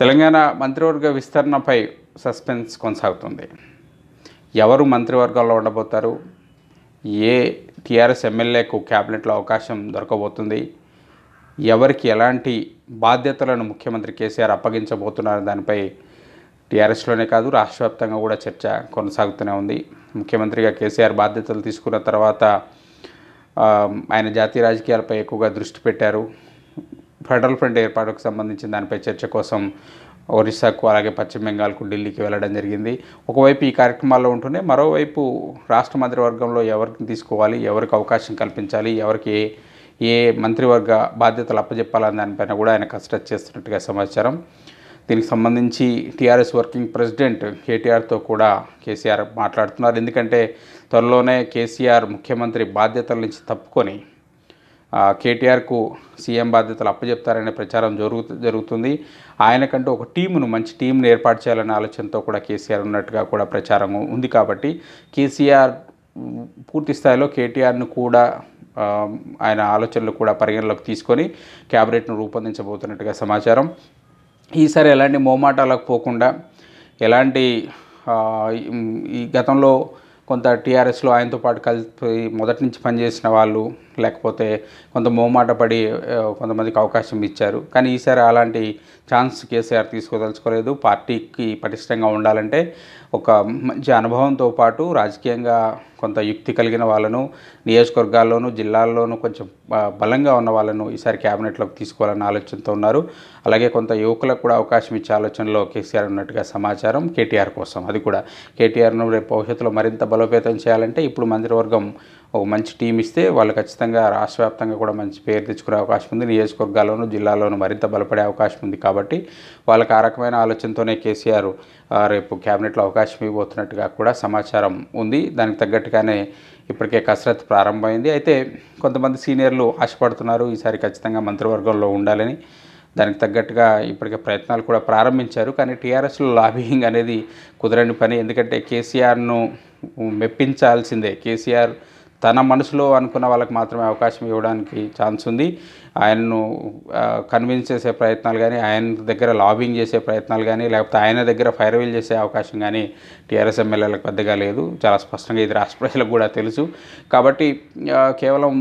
తెలంగాణ మంత్రివర్గ విస్తరణపై సస్పెన్స్ కొనసాగుతుంది. ఎవరు మంత్రివర్గంలో ఉండబోతారు? ఏ టీఆర్ఎస్ ఎమ్మెల్యేకు క్యాబినెట్లో అవకాశం దొరకబోతుంది? ఎవరికి ఎలాంటి బాధ్యతలను ముఖ్యమంత్రి కేసీఆర్ అప్పగించబోతున్నారు దానిపై టీఆర్ఎస్లోనే కాదు రాష్ట్ర వ్యాప్తంగా కూడా చర్చ కొనసాగుతూనే ఉంది. ముఖ్యమంత్రిగా కేసీఆర్ బాధ్యతలు తీసుకున్న తర్వాత ఆయన జాతీయ రాజకీయాలపై ఎక్కువగా దృష్టి పెట్టారు. ఫెడరల్ ఫ్రంట్ ఏర్పాటుకు సంబంధించిన దానిపై చర్చ కోసం ఒరిస్సాకు అలాగే పశ్చిమ బెంగాల్కు ఢిల్లీకి వెళ్ళడం జరిగింది. ఒకవైపు ఈ కార్యక్రమాల్లో ఉంటూనే మరోవైపు రాష్ట్ర మంత్రివర్గంలో ఎవరిని తీసుకోవాలి ఎవరికి అవకాశం కల్పించాలి ఎవరికి ఏ ఏ మంత్రివర్గ బాధ్యతలు అప్పచెప్పాలనే దానిపైన కూడా ఆయన కసరత్తు చేస్తున్నట్టుగా సమాచారం. దీనికి సంబంధించి టీఆర్ఎస్ వర్కింగ్ ప్రెసిడెంట్ కేటీఆర్తో కూడా కేసీఆర్ మాట్లాడుతున్నారు. ఎందుకంటే త్వరలోనే కేసీఆర్ ముఖ్యమంత్రి బాధ్యతల నుంచి తప్పుకొని కేటీఆర్కు సీఎం బాధ్యతలు అప్పచెప్తారనే ప్రచారం జరుగు జరుగుతుంది. ఆయనకంటూ ఒక టీమును మంచి టీంను ఏర్పాటు చేయాలనే ఆలోచనతో కూడా కేసీఆర్ ఉన్నట్టుగా కూడా ప్రచారం ఉంది కాబట్టి కేసీఆర్ పూర్తి స్థాయిలో కేటీఆర్ను కూడా ఆయన ఆలోచనలు కూడా పరిగణలోకి తీసుకొని క్యాబినెట్ను రూపొందించబోతున్నట్టుగా సమాచారం. ఈసారి ఎలాంటి మోమాటాలకు పోకుండా ఎలాంటి ఈ- ఈ గతంలో కొంత టీఆర్ఎస్లో ఆయనతో పాటు కలిపి మొదటి నుంచి పనిచేసిన వాళ్ళు లేకపోతే కొంత మోమాట పడి కొంతమందికి అవకాశం ఇచ్చారు. కానీ ఈసారి అలాంటి ఛాన్స్ కేసీఆర్ తీసుకోదలుచుకోలేదు. పార్టీకి పటిష్టంగా ఉండాలంటే ఒక మంచి అనుభవంతో పాటు రాజకీయంగా కొంత యుక్తి కలిగిన వాళ్ళను నియోజకవర్గాల్లోనూ జిల్లాల్లోనూ కొంచెం బలంగా ఉన్న వాళ్ళను ఈసారి క్యాబినెట్లోకి తీసుకోవాలన్న ఆలోచనతో ఉన్నారు. అలాగే కొంత యువకులకు కూడా అవకాశం ఇచ్చే ఆలోచనలో కేసీఆర్ ఉన్నట్టుగా సమాచారం కేటీఆర్ కోసం. అది కూడా కేటీఆర్ను రేపు భవిష్యత్తులో మరింత బలోపేతం చేయాలంటే ఇప్పుడు మంత్రివర్గం ఒక మంచి టీం ఇస్తే వాళ్ళు ఖచ్చితంగా రాష్ట్ర వ్యాప్తంగా కూడా మంచి పేరు తెచ్చుకునే అవకాశం ఉంది. నియోజకవర్గాల్లోనూ జిల్లాలోనూ మరింత బలపడే అవకాశం ఉంది కాబట్టి వాళ్ళకి ఆ రకమైన ఆలోచనతోనే కేసీఆర్ రేపు క్యాబినెట్లో అవకాశం ఇవ్వబోతున్నట్టుగా కూడా సమాచారం ఉంది. దానికి తగ్గట్టుగానే ఇప్పటికే కసరత్ ప్రారంభమైంది. అయితే కొంతమంది సీనియర్లు ఆశపడుతున్నారు ఈసారి ఖచ్చితంగా మంత్రివర్గంలో ఉండాలని. దానికి తగ్గట్టుగా ఇప్పటికే ప్రయత్నాలు కూడా ప్రారంభించారు. కానీ టీఆర్ఎస్లో లాబింగ్ అనేది కుదరని పని. ఎందుకంటే కేసీఆర్ను మెప్పించాల్సిందే. కేసీఆర్ తన మనసులో అనుకున్న వాళ్ళకి మాత్రమే అవకాశం ఇవ్వడానికి ఛాన్స్ ఉంది. ఆయన్ను కన్విన్స్ చేసే ప్రయత్నాలు కానీ ఆయన దగ్గర లాబింగ్ చేసే ప్రయత్నాలు కానీ లేకపోతే ఆయన దగ్గర ఫైర్వీల్ చేసే అవకాశం కానీ టీఆర్ఎస్ ఎమ్మెల్యేలకు పెద్దగా లేదు. చాలా స్పష్టంగా ఇది రాష్ట్ర ప్రజలకు కూడా తెలుసు. కాబట్టి కేవలం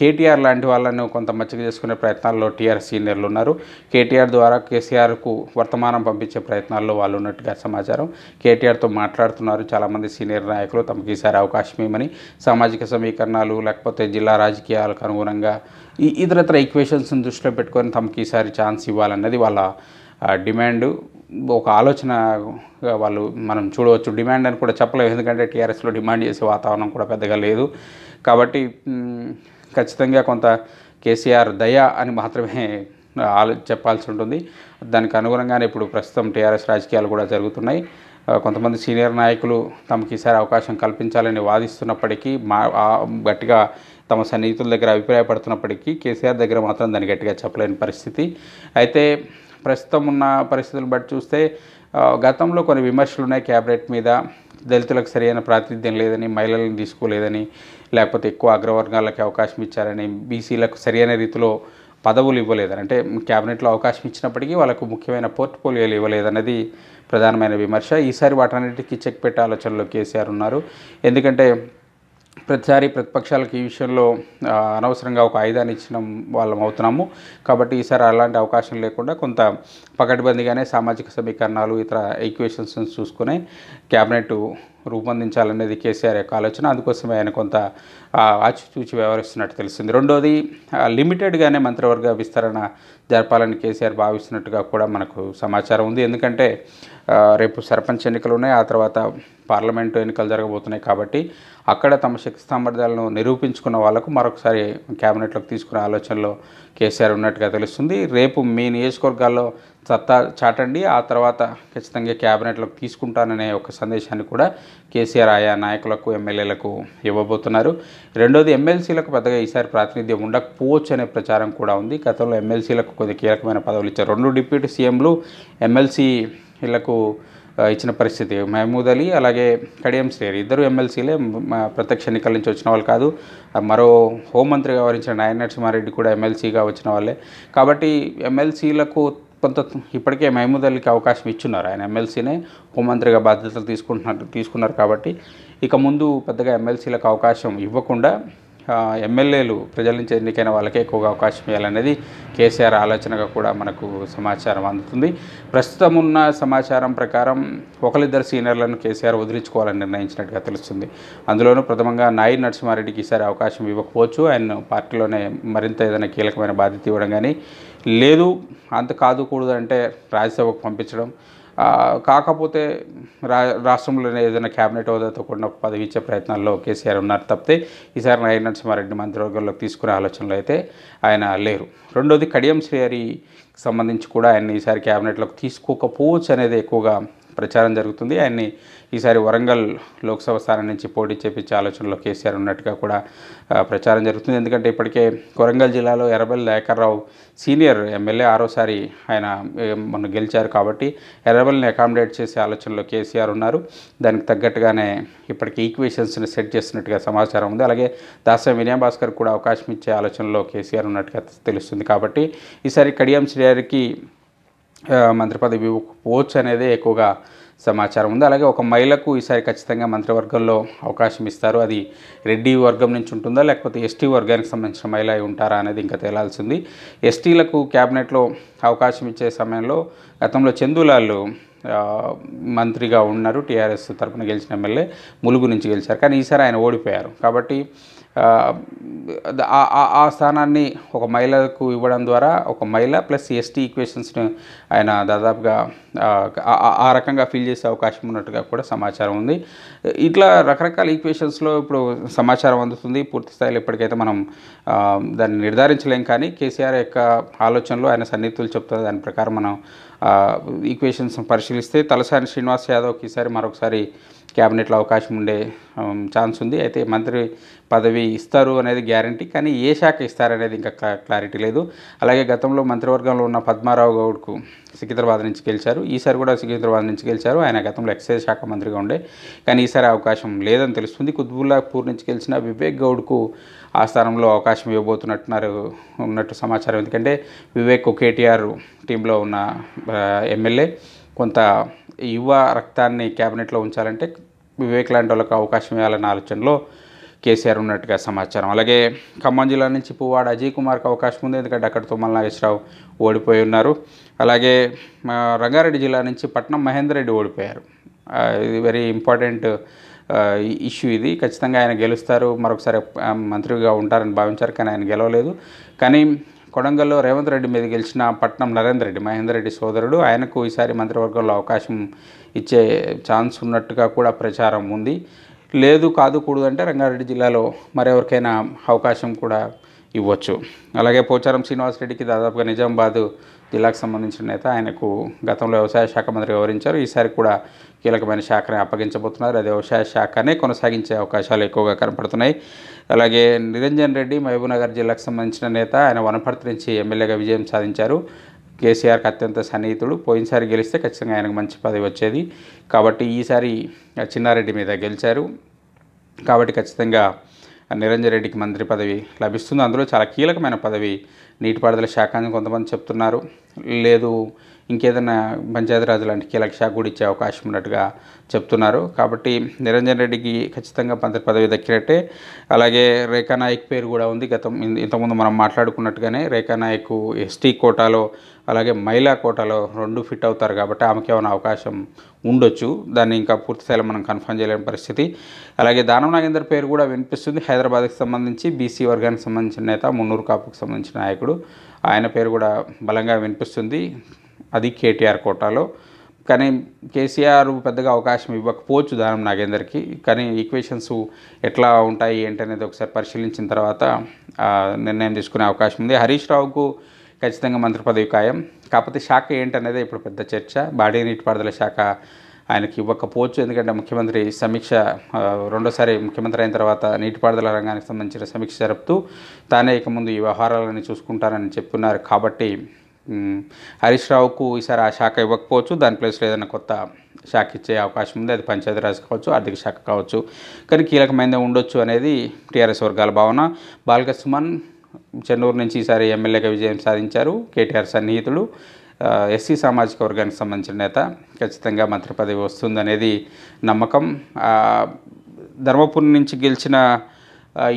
కేటీఆర్ లాంటి వాళ్ళను కొంత మచ్చిక చేసుకునే ప్రయత్నాల్లో టీఆర్ఎస్ సీనియర్లు ఉన్నారు. కేటీఆర్ ద్వారా కేసీఆర్కు వర్తమానం పంపించే ప్రయత్నాల్లో వాళ్ళు ఉన్నట్టుగా సమాచారం. కేటీఆర్తో మాట్లాడుతున్నారు. చాలామంది సీనియర్ నాయకులు తమకు ఈసారి అవకాశం ఇవ్వమని. సామాజిక సమీకరణాలు లేకపోతే జిల్లా రాజకీయాలకు అనుగుణంగా ఈ ఇతరత్ర ఈక్వేషన్స్ని దృష్టిలో పెట్టుకొని తమకు ఈసారి ఛాన్స్ ఇవ్వాలన్నది వాళ్ళ డిమాండ్ ఒక ఆలోచన వాళ్ళు మనం చూడవచ్చు. డిమాండ్ అని కూడా చెప్పలేము. ఎందుకంటే టీఆర్ఎస్లో డిమాండ్ చేసే వాతావరణం కూడా పెద్దగా లేదు. కాబట్టి ఖచ్చితంగా కొంత కేసీఆర్ దయ అని మాత్రమే ఆలో చెప్పాల్సి ఉంటుంది. దానికి అనుగుణంగానే ఇప్పుడు ప్రస్తుతం టీఆర్ఎస్ రాజకీయాలు కూడా జరుగుతున్నాయి. కొంతమంది సీనియర్ నాయకులు తమకు ఈసారి అవకాశం కల్పించాలని వాదిస్తున్నప్పటికీ మా గట్టిగా తమ సన్నిహితుల దగ్గర అభిప్రాయపడుతున్నప్పటికీ కేసీఆర్ దగ్గర మాత్రం దాన్ని గట్టిగా చెప్పలేని పరిస్థితి. అయితే ప్రస్తుతం ఉన్న పరిస్థితులను బట్టి చూస్తే గతంలో కొన్ని విమర్శలు ఉన్నాయి క్యాబినెట్ మీద. దళితులకు సరైన ప్రాతినిధ్యం లేదని మహిళలను తీసుకోలేదని లేకపోతే ఎక్కువ అగ్రవర్గాలకి అవకాశం ఇచ్చారని బీసీలకు సరైన రీతిలో పదవులు ఇవ్వలేదని అంటే క్యాబినెట్లో అవకాశం ఇచ్చినప్పటికీ వాళ్ళకు ముఖ్యమైన పోర్ట్ఫోలియోలు ఇవ్వలేదన్నది ప్రధానమైన విమర్శ. ఈసారి వాటన్నిటికీ చెక్ పెట్టే ఆలోచనలో కేసీఆర్ ఉన్నారు. ఎందుకంటే ప్రతిసారి ప్రతిపక్షాలకు ఈ విషయంలో అనవసరంగా ఒక ఆయుధాన్ని ఇచ్చిన వాళ్ళం అవుతున్నాము. కాబట్టి ఈసారి అలాంటి అవకాశం లేకుండా కొంత పకడ్బందీగానే సామాజిక సమీకరణాలు ఇతర ఈక్వేషన్స్ చూసుకుని క్యాబినెట్ రూపొందించాలనేది కేసీఆర్ యొక్క ఆలోచన. అందుకోసమే ఆయన కొంత ఆచితూచి వ్యవహరిస్తున్నట్టు తెలిసింది. రెండోది లిమిటెడ్గానే మంత్రివర్గ విస్తరణ జరపాలని కేసీఆర్ భావిస్తున్నట్టుగా కూడా మనకు సమాచారం ఉంది. ఎందుకంటే రేపు సర్పంచ్ ఎన్నికలు ఉన్నాయి ఆ తర్వాత పార్లమెంటు ఎన్నికలు జరగబోతున్నాయి కాబట్టి అక్కడ తమ శక్తి సామర్థ్యాలను నిరూపించుకున్న వాళ్ళకు మరొకసారి క్యాబినెట్లోకి తీసుకునే ఆలోచనలో కేసీఆర్ ఉన్నట్టుగా తెలుస్తుంది. రేపు మీ నియోజకవర్గాల్లో సత్తా చాటండి ఆ తర్వాత ఖచ్చితంగా క్యాబినెట్లోకి తీసుకుంటాననే ఒక సందేశాన్ని కూడా కేసీఆర్ ఆయా నాయకులకు ఎమ్మెల్యేలకు ఇవ్వబోతున్నారు. రెండోది ఎమ్మెల్సీలకు పెద్దగా ఈసారి ప్రాతినిధ్యం ఉండకపోవచ్చు అనే ప్రచారం కూడా ఉంది. గతంలో ఎమ్మెల్సీలకు కొద్ది కీలకమైన పదవులు ఇచ్చారు. రెండు డిప్యూటీ సీఎంలు ఎమ్మెల్సీ వీళ్ళకు ఇచ్చిన పరిస్థితి. మహమూద్ అలీ అలాగే కడియం శ్రేయర్ ఇద్దరు ఎమ్మెల్సీలే ప్రత్యక్ష ఎన్నికల నుంచి వచ్చిన వాళ్ళు కాదు. మరో హోంమంత్రిగా వరించిన నాయన నరసింహారెడ్డి కూడా ఎమ్మెల్సీగా వచ్చిన వాళ్ళే. కాబట్టి ఎమ్మెల్సీలకు కొంత ఇప్పటికే మహమూద్ అలీకి అవకాశం ఇచ్చున్నారు. ఆయన ఎమ్మెల్సీనే హోంమంత్రిగా బాధ్యతలు తీసుకుంటున్నారు తీసుకున్నారు కాబట్టి ఇక ముందు పెద్దగా ఎమ్మెల్సీలకు అవకాశం ఇవ్వకుండా ఎమ్మెల్యేలు ప్రజల నుంచి ఎన్నికైన వాళ్ళకే ఎక్కువగా అవకాశం ఇవ్వాలనేది కేసీఆర్ ఆలోచనగా కూడా మనకు సమాచారం అందుతుంది. ప్రస్తుతం ఉన్న సమాచారం ప్రకారం ఒకరిద్దరు సీనియర్లను కేసీఆర్ వదిలించుకోవాలని నిర్ణయించినట్టుగా తెలుస్తుంది. అందులోనూ ప్రథమంగా నాయి నరసింహారెడ్డికి ఈసారి అవకాశం ఇవ్వకపోవచ్చు. ఆయన పార్టీలోనే మరింత ఏదైనా కీలకమైన బాధ్యత ఇవ్వడం కానీ లేదు. అంత కాదు కూడదు అంటే రాజ్యసభకు పంపించడం కాకపోతే రా రాష్ట్రంలోనే ఏదైనా క్యాబినెట్ హోదాతో కూడిన ఒక పదవి ఇచ్చే ప్రయత్నాల్లో కేసీఆర్ ఉన్నారు తప్పితే ఈసారి నాయన నరసింహారెడ్డి మంత్రివర్గంలోకి తీసుకునే ఆలోచనలో అయితే ఆయన లేరు. రెండోది కడియం శ్రీహరికి సంబంధించి కూడా ఆయన ఈసారి క్యాబినెట్లోకి తీసుకోకపోవచ్చు అనేది ఎక్కువగా ప్రచారం జరుగుతుంది. ఆయన్ని ఈసారి వరంగల్ లోక్సభ స్థానం నుంచి పోటీ చేపించే ఆలోచనలో కేసీఆర్ ఉన్నట్టుగా కూడా ప్రచారం జరుగుతుంది. ఎందుకంటే ఇప్పటికే వరంగల్ జిల్లాలో ఎర్రబెల్లి దయాకర్రావు సీనియర్ ఎమ్మెల్యే ఆరోసారి ఆయన మొన్న గెలిచారు కాబట్టి ఎర్రబెల్లిని అకామిడేట్ చేసే ఆలోచనలో కేసీఆర్ ఉన్నారు. దానికి తగ్గట్టుగానే ఇప్పటికే ఈక్వేషన్స్ని సెట్ చేస్తున్నట్టుగా సమాచారం ఉంది. అలాగే దాసరి వినయ్ భాస్కర్ కూడా అవకాశం ఇచ్చే ఆలోచనలో కేసీఆర్ ఉన్నట్టుగా తెలుస్తుంది. కాబట్టి ఈసారి కడియం శ్రీయారికి మంత్రి పదవి పోవచ్చు అనేది ఎక్కువగా సమాచారం ఉంది. అలాగే ఒక మహిళకు ఈసారి ఖచ్చితంగా మంత్రివర్గంలో అవకాశం ఇస్తారు. అది రెడ్డి వర్గం నుంచి ఉంటుందా లేకపోతే ఎస్టీ వర్గానికి సంబంధించిన మహిళ అయి ఉంటారా అనేది ఇంకా తేలాల్సింది ఎస్టీలకు క్యాబినెట్లో అవకాశం ఇచ్చే సమయంలో గతంలో చందులాలు మంత్రిగా ఉన్నారు. టీఆర్ఎస్ తరపున గెలిచిన ఎమ్మెల్యే ములుగు నుంచి గెలిచారు. కానీ ఈసారి ఆయన ఓడిపోయారు. కాబట్టి ఆ, స్థానాన్ని ఒక మహిళకు ఇవ్వడం ద్వారా ఒక మహిళ ప్లస్ ఎస్టీ ఈక్వేషన్స్ను ఆయన దాదాపుగా ఆ, రకంగా ఫిల్ చేసే అవకాశం ఉన్నట్టుగా కూడా సమాచారం ఉంది. ఇట్లా రకరకాల ఈక్వేషన్స్లో ఇప్పుడు సమాచారం అందుతుంది. పూర్తి స్థాయిలో ఇప్పటికైతే మనం దాన్ని నిర్ధారించలేం కానీ కేసీఆర్ యొక్క ఆలోచనలో ఆయన సన్నిహితులు చెప్తారు దాని ప్రకారం మనం ఈక్వేషన్స్ పరిశీలిస్తే తలసాని శ్రీనివాస్ యాదవ్కి ఈసారి మరొకసారి క్యాబినెట్లో అవకాశం ఉండే ఛాన్స్ ఉంది. అయితే మంత్రి పదవి ఇస్తారు అనేది గ్యారంటీ కానీ ఏ శాఖ ఇస్తారనేది ఇంకా క్లారిటీ లేదు. అలాగే గతంలో మంత్రివర్గంలో ఉన్న పద్మారావు గౌడ్కు సికింద్రాబాద్ నుంచి గెలిచారు. ఈసారి కూడా సికింద్రాబాద్ నుంచి గెలిచారు. ఆయన గతంలో ఎక్సైజ్ శాఖ మంత్రిగా ఉండే. కానీ ఈసారి అవకాశం లేదని తెలుస్తుంది. కుత్బుల్లాపూర్ నుంచి గెలిచిన వివేక్ గౌడ్కు ఆ స్థానంలో అవకాశం ఇవ్వబోతున్నట్టున్నారు ఉన్నట్టు సమాచారం. ఎందుకంటే వివేక్ కేటీఆర్ టీంలో ఉన్న ఎమ్మెల్యే కొంత యువ రక్తాన్ని క్యాబినెట్లో ఉంచాలంటే వివేక్ లాంటి వాళ్ళకు అవకాశం ఇవ్వాలనే ఆలోచనలో కేసీఆర్ ఉన్నట్టుగా సమాచారం. అలాగే ఖమ్మం జిల్లా నుంచి పువ్వాడ అజయ్ కుమార్కి అవకాశం ఉంది. ఎందుకంటే అక్కడ తుమ్మల నాగేశ్వరరావు ఓడిపోయి ఉన్నారు. అలాగే మా రంగారెడ్డి జిల్లా నుంచి పట్నం మహేందర్ రెడ్డి ఓడిపోయారు. ఇది వెరీ ఇంపార్టెంట్ ఇష్యూ ఇది. ఖచ్చితంగా ఆయన గెలుస్తారు. మరొకసారి మంత్రిగా ఉంటారని భావించారు కానీ ఆయన గెలవలేదు. కానీ కొడంగల్లో రేవంత్ రెడ్డి మీద గెలిచిన పట్నం నరేందర్ రెడ్డి మహేందర్ రెడ్డి సోదరుడు. ఆయనకు ఈసారి మంత్రివర్గంలో అవకాశం ఇచ్చే ఛాన్స్ ఉన్నట్టుగా కూడా ప్రచారం ఉంది. లేదు కాదు కూడదు అంటే రంగారెడ్డి జిల్లాలో మరెవరికైనా అవకాశం కూడా ఇవ్వచ్చు. అలాగే పోచారం శ్రీనివాసరెడ్డికి దాదాపుగా నిజామాబాద్ జిల్లాకు సంబంధించిన నేత ఆయనకు గతంలో వ్యవసాయ శాఖ మంత్రి వివరించారు ఈసారి కూడా కీలకమైన శాఖని అప్పగించబోతున్నారు. అది వ్యవసాయ శాఖనే కొనసాగించే అవకాశాలు ఎక్కువగా కనపడుతున్నాయి. అలాగే నిరంజన్ రెడ్డి మహబూబ్నగర్ జిల్లాకు సంబంధించిన నేత ఆయన వనపర్తి నుంచి ఎమ్మెల్యేగా విజయం సాధించారు. కేసీఆర్కి అత్యంత సన్నిహితుడు. పోయినసారి గెలిస్తే ఖచ్చితంగా ఆయనకు మంచి పదవి వచ్చేది. కాబట్టి ఈసారి చిన్నారెడ్డి మీద గెలిచారు. కాబట్టి ఖచ్చితంగా నిరంజన్ రెడ్డికి మంత్రి పదవి లభిస్తుంది. అందులో చాలా కీలకమైన పదవి నీటిపారుదల శాఖ అని కొంతమంది చెప్తున్నారు. లేదు ఇంకేదైనా పంచాయతీరాజ్ లాంటి కీలక శాఖ కూడా ఇచ్చే అవకాశం ఉన్నట్టుగా చెప్తున్నారు. కాబట్టి నిరంజన్ రెడ్డికి ఖచ్చితంగా మంత్రి పదవి దక్కినట్టే. అలాగే రేఖా నాయక్ పేరు కూడా ఉంది. గతం ఇంతకుముందు మనం మాట్లాడుకున్నట్టుగానే రేఖా నాయక్ ఎస్టీ కోటాలో అలాగే మహిళా కోటాలో రెండు ఫిట్ అవుతారు కాబట్టి ఆమెకి ఏమైనా అవకాశం ఉండొచ్చు. దాన్ని ఇంకా పూర్తిస్థాయిలో మనం కన్ఫర్మ్ చేయలేని పరిస్థితి. అలాగే దానం నాగేందర్ పేరు కూడా వినిపిస్తుంది. హైదరాబాద్కి సంబంధించి బీసీ వర్గానికి సంబంధించిన నేత మున్నూరు కాపుకు సంబంధించిన నాయకుడు. ఆయన పేరు కూడా బలంగా వినిపిస్తుంది. అది కేటీఆర్ కోటాలో. కానీ కేసీఆర్ పెద్దగా అవకాశం ఇవ్వకపోవచ్చు దానం నాగేందర్కి. కానీ ఈక్వేషన్స్ ఎట్లా ఉంటాయి ఏంటి అనేది ఒకసారి పరిశీలించిన తర్వాత నిర్ణయం తీసుకునే అవకాశం ఉంది. హరీష్ రావుకు ఖచ్చితంగా మంత్రి పదవి ఖాయం. కాకపోతే శాఖ ఏంటనేది ఇప్పుడు పెద్ద చర్చ. బాడీ నీటిపారుదల శాఖ ఆయనకి ఇవ్వకపోవచ్చు. ఎందుకంటే ముఖ్యమంత్రి సమీక్ష రెండోసారి ముఖ్యమంత్రి అయిన తర్వాత నీటిపారుదల రంగానికి సంబంధించిన సమీక్ష జరుపుతూ తానే ఇక ముందు ఈ వ్యవహారాలని చూసుకుంటానని చెప్తున్నారు. కాబట్టి హరీష్ రావుకు ఈసారి ఆ శాఖ ఇవ్వకపోవచ్చు. దాని ప్లేస్లో ఏదైనా కొత్త శాఖ ఇచ్చే అవకాశం ఉంది. అది పంచాయతీరాజ్ కావచ్చు ఆర్థిక శాఖ కావచ్చు. కానీ కీలకమైనది ఉండొచ్చు అనేది టీఆర్ఎస్ వర్గాల భావన. బాలక సుమన్ చెన్నూరు నుంచి ఈసారి ఎమ్మెల్యేగా విజయం సాధించారు. కేటీఆర్ సన్నిహితుడు. ఎస్సీ సామాజిక వర్గానికి సంబంధించిన నేత. ఖచ్చితంగా మంత్రి పదవి వస్తుందనేది నమ్మకం. ధర్మపురం ధర్మపురి నుంచి గెలిచిన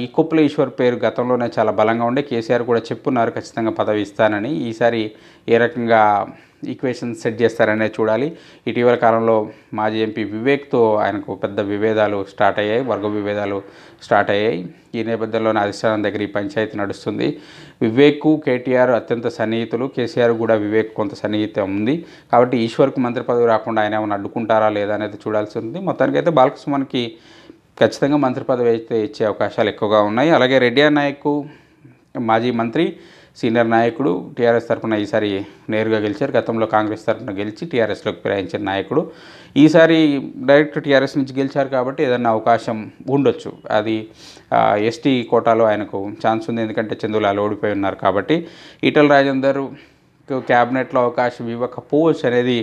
ఈ కుప్పల ఈశ్వర్ పేరు గతంలోనే చాలా బలంగా ఉండే. కేసీఆర్ కూడా చెప్పున్నారు ఖచ్చితంగా పదవి ఇస్తానని. ఈసారి ఏ రకంగా ఈక్వేషన్ సెట్ చేస్తారనే చూడాలి. ఇటీవల కాలంలో మాజీ ఎంపీ వివేక్తో ఆయనకు పెద్ద విభేదాలు స్టార్ట్ అయ్యాయి వర్గ విభేదాలు స్టార్ట్ అయ్యాయి. ఈ నేపథ్యంలోనే అధిష్టానం దగ్గర ఈ పంచాయతీ నడుస్తుంది. వివేక్ కేటీఆర్ అత్యంత సన్నిహితులు. కేసీఆర్ కూడా వివేక్ కొంత సన్నిహితం ఉంది. కాబట్టి ఈశ్వర్కు మంత్రి పదవి రాకుండా ఆయన ఏమైనా అడ్డుకుంటారా లేదా అనేది చూడాల్సి ఉంది మొత్తానికైతే బాలకృష్ణకి ఖచ్చితంగా మంత్రి పదవి అయితే ఇచ్చే అవకాశాలు ఎక్కువగా ఉన్నాయి. అలాగే రెడ్డి నాయక్ మాజీ మంత్రి సీనియర్ నాయకుడు టీఆర్ఎస్ తరఫున ఈసారి నేరుగా గెలిచారు. గతంలో కాంగ్రెస్ తరఫున గెలిచి టీఆర్ఎస్లోకి ప్రయాణించిన నాయకుడు. ఈసారి డైరెక్ట్ టీఆర్ఎస్ నుంచి గెలిచారు కాబట్టి ఏదన్నా అవకాశం ఉండొచ్చు. అది ఎస్టీ కోటాలో ఆయనకు ఛాన్స్ ఉంది. ఎందుకంటే చందులాలు ఓడిపోయి ఉన్నారు కాబట్టి. ఈటల రాజేందర్ క్యాబినెట్లో అవకాశం ఇవ్వకపోవచ్చు అనేది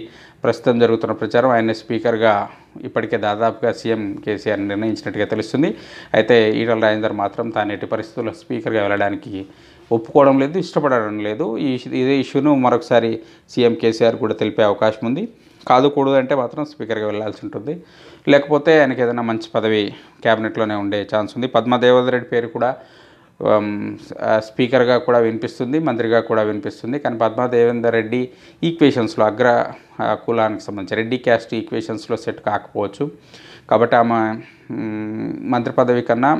ప్రస్తుతం జరుగుతున్న ప్రచారం. ఆయన స్పీకర్గా ఇప్పటికే దాదాపుగా సీఎం కేసీఆర్ నిర్ణయించినట్టుగా తెలుస్తుంది. అయితే ఈటల రాజేందర్ మాత్రం తాను ఎట్టి పరిస్థితుల్లో స్పీకర్గా వెళ్ళడానికి ఒప్పుకోవడం లేదు ఇష్టపడడం లేదు. ఈ ఇదే ఇష్యూను మరొకసారి సీఎం కేసీఆర్ కూడా తెలిపే అవకాశం ఉంది. కాదు కూడదు అంటే మాత్రం స్పీకర్గా వెళ్ళాల్సి ఉంటుంది. లేకపోతే ఆయనకి ఏదైనా మంచి పదవి క్యాబినెట్లోనే ఉండే ఛాన్స్ ఉంది. పద్మదేవద్రెడ్డి పేరు కూడా Um, స్పీకర్గా కూడా వినిపిస్తుంది మంత్రిగా కూడా వినిపిస్తుంది. కానీ పద్మా దేవేందర్ రెడ్డి ఈక్వేషన్స్లో అగ్ర కులానికి సంబంధించి రెడ్డి క్యాస్ట్ ఈక్వేషన్స్లో సెట్ కాకపోవచ్చు. కాబట్టి ఆమె మంత్రి పదవి కన్నా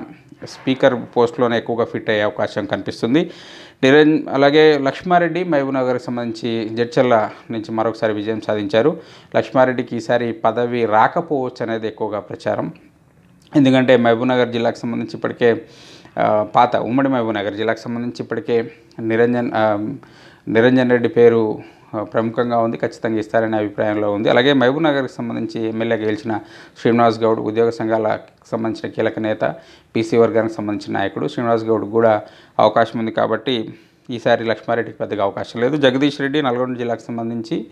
స్పీకర్ పోస్ట్లోనే ఎక్కువగా ఫిట్ అయ్యే అవకాశం కనిపిస్తుంది. నిరంజ్ అలాగే లక్ష్మారెడ్డి మహబూబ్నగర్కి సంబంధించి జడ్చర్ల నుంచి మరొకసారి విజయం సాధించారు. లక్ష్మారెడ్డికి ఈసారి పదవి రాకపోవచ్చు అనేది ఎక్కువగా ప్రచారం. ఎందుకంటే మహబూబ్నగర్ జిల్లాకు సంబంధించి ఇప్పటికే పాత ఉమ్మడి మహబూబ్నగర్ జిల్లాకు సంబంధించి ఇప్పటికే నిరంజన్ నిరంజన్ రెడ్డి పేరు ప్రముఖంగా ఉంది ఖచ్చితంగా ఇస్తారనే అభిప్రాయంలో ఉంది. అలాగే మహబూబ్నగర్కి సంబంధించి ఎమ్మెల్యే గెలిచిన శ్రీనివాస్ గౌడ్ ఉద్యోగ సంఘాలకు సంబంధించిన కీలక నేత పీసీ వర్గానికి సంబంధించిన నాయకుడు. శ్రీనివాస్ గౌడ్ కూడా అవకాశం ఉంది కాబట్టి ఈసారి లక్ష్మారెడ్డికి పెద్దగా అవకాశం లేదు. జగదీష్ రెడ్డి నల్గొండ జిల్లాకు సంబంధించి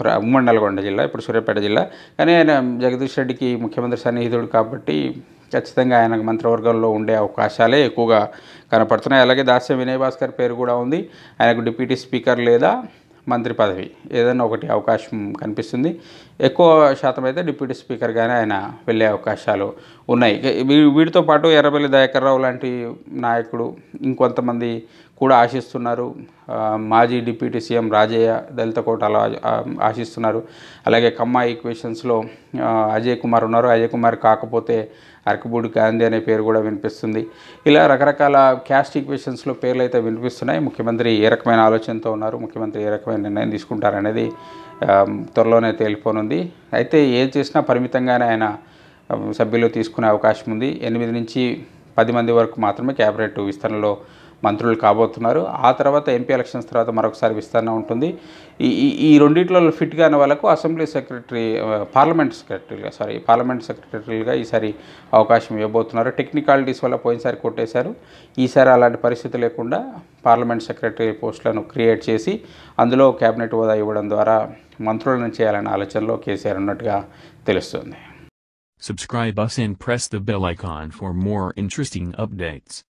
ప్ర- ఉమ్మడి నల్గొండ జిల్లా ఇప్పుడు సూర్యాపేట జిల్లా. కానీ ఆయన జగదీష్ రెడ్డికి ముఖ్యమంత్రి సన్నిహితుడు కాబట్టి ఖచ్చితంగా ఆయన మంత్రివర్గంలో ఉండే అవకాశాలే ఎక్కువగా కనపడుతున్నాయి. అలాగే దాస్య వినయ్ భాస్కర్ పేరు కూడా ఉంది. ఆయనకు డిప్యూటీ స్పీకర్ లేదా మంత్రి పదవి ఏదైనా ఒకటి అవకాశం కనిపిస్తుంది. ఎక్కువ శాతం అయితే డిప్యూటీ స్పీకర్గానే ఆయన వెళ్ళే అవకాశాలు ఉన్నాయి. వీటితో పాటు ఎర్రబెల్లి దయాకర్ రావు లాంటి నాయకుడు ఇంకొంతమంది కూడా ఆశిస్తున్నారు. మాజీ డిప్యూటీ సీఎం రాజయ్య దళిత కోటాలో అలా ఆశిస్తున్నారు. అలాగే కమ్మా ఈక్వేషన్స్లో అజయ్ కుమార్ ఉన్నారు. అజయ్ కుమార్ కాకపోతే అరకబూడి గాంధీ అనే పేరు కూడా వినిపిస్తుంది. ఇలా రకరకాల క్యాస్ట్ ఈక్వేషన్స్లో పేర్లు అయితే వినిపిస్తున్నాయి. ముఖ్యమంత్రి ఏ రకమైన ఆలోచనతో ఉన్నారు? ముఖ్యమంత్రి ఏ రకమైన నిర్ణయం తీసుకుంటారనేది త్వరలోనే తేలిపోనుంది. అయితే ఏం చేసినా పరిమితంగానే ఆయన సభ్యులు తీసుకునే అవకాశం ఉంది. ఎనిమిది నుంచి పది మంది వరకు మాత్రమే క్యాబినెట్ విస్తరణలో మంత్రులు కాబోతున్నారు. ఆ తర్వాత ఎంపీ ఎలక్షన్స్ తర్వాత మరొకసారి విస్తరణ ఉంటుంది. ఈ ఈ- రెండిట్లో ఫిట్ కాని వాళ్ళకు అసెంబ్లీ సెక్రటరీ పార్లమెంట్ సెక్రటరీగా సారీ పార్లమెంట్ సెక్రటరీలుగా ఈసారి అవకాశం ఇవ్వబోతున్నారు. టెక్నికాలిటీస్ వల్ల పోయినసారి కొట్టేశారు. ఈసారి అలాంటి పరిస్థితి లేకుండా పార్లమెంట్ సెక్రటరీ పోస్టులను క్రియేట్ చేసి అందులో క్యాబినెట్ హోదా ఇవ్వడం ద్వారా మంత్రులను చేయాలనే ఆలోచనలో కేసీఆర్ ఉన్నట్టుగా తెలుస్తుంది. Subscribe us and press the bell icon for more interesting updates.